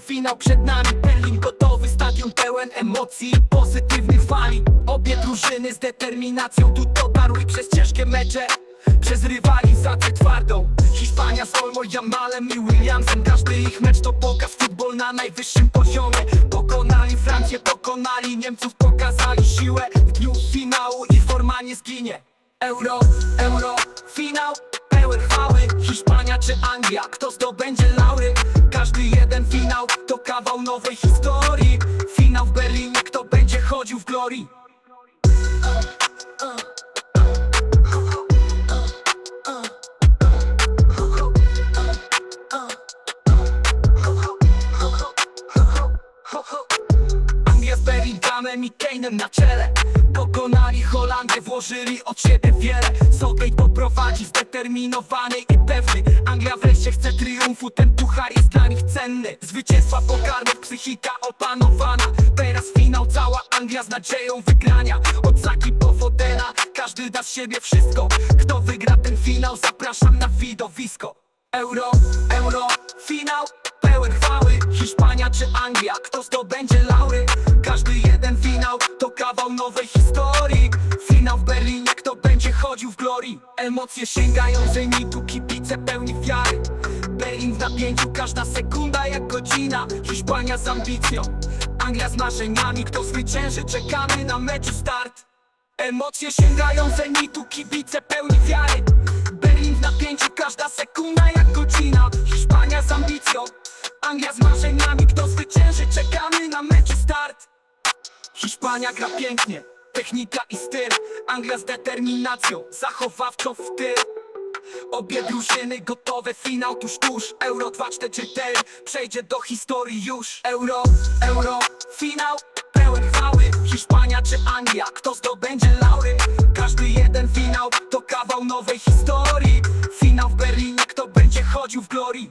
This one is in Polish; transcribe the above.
finał przed nami. Berlin gotowy, stadion pełen emocji i pozytywnych fali. Obie drużyny z determinacją tu dotarły przez ciężkie mecze. Przez rywalizację twardą. Hiszpania z Olmo, Jamalem i Williamsem. Każdy ich mecz to pokaz futbol na najwyższym poziomie. Pokonali Francję, pokonali Niemców, pokazali siłę. W dniu finału i forma nie zginie. Euro, euro, finał, pełen chwały. Hiszpania czy Anglia, kto zdobędzie laury nowej historii. Finał w Berlinie, kto będzie chodził w glorii? Anglia z Bellinghamem i Kane'em na czele. Pokonali Holandię, włożyli od siebie wiele. Southgate poprowadzi zdeterminowany i pewny Anglia wreszcie chce triumfu, ten puchar jest dla nich cenny. Zwycięstwa pokarmy, psychika opanowana. Teraz finał, cała Anglia z nadzieją wygrania. Od Zaki po Fodena, każdy da z siebie wszystko. Kto wygra ten finał, zapraszam na widowisko. Euro, euro, finał, pełen chwały. Hiszpania czy Anglia, kto zdobędzie laury? Każdy jeden finał to kawał nowej historii. Finał w Berlinie, kto będzie chodził w glorii? Emocje sięgają zenitu, kibice pełni wiary Berlin w napięciu, każda sekunda jak godzina. Hiszpania z ambicją, Anglia z marzeniami. Kto zwycięży, czekamy na meczu start. Emocje sięgają zenitu, kibice pełni wiary. Berlin w napięciu, każda sekunda jak godzina. Hiszpania z ambicją, Anglia z marzeniami. Kto zwycięży, czekamy na meczu start. Hiszpania gra pięknie, technika i styl. Anglia z determinacją, zachowawczą w tył Obie drużyny gotowe, finał tuż tuż. Euro 244 przejdzie do historii już. Euro, euro, finał, pełen chwały. Hiszpania czy Anglia, kto zdobędzie laury Każdy jeden finał to kawał nowej historii. Finał w Berlinie, kto będzie chodził w glorii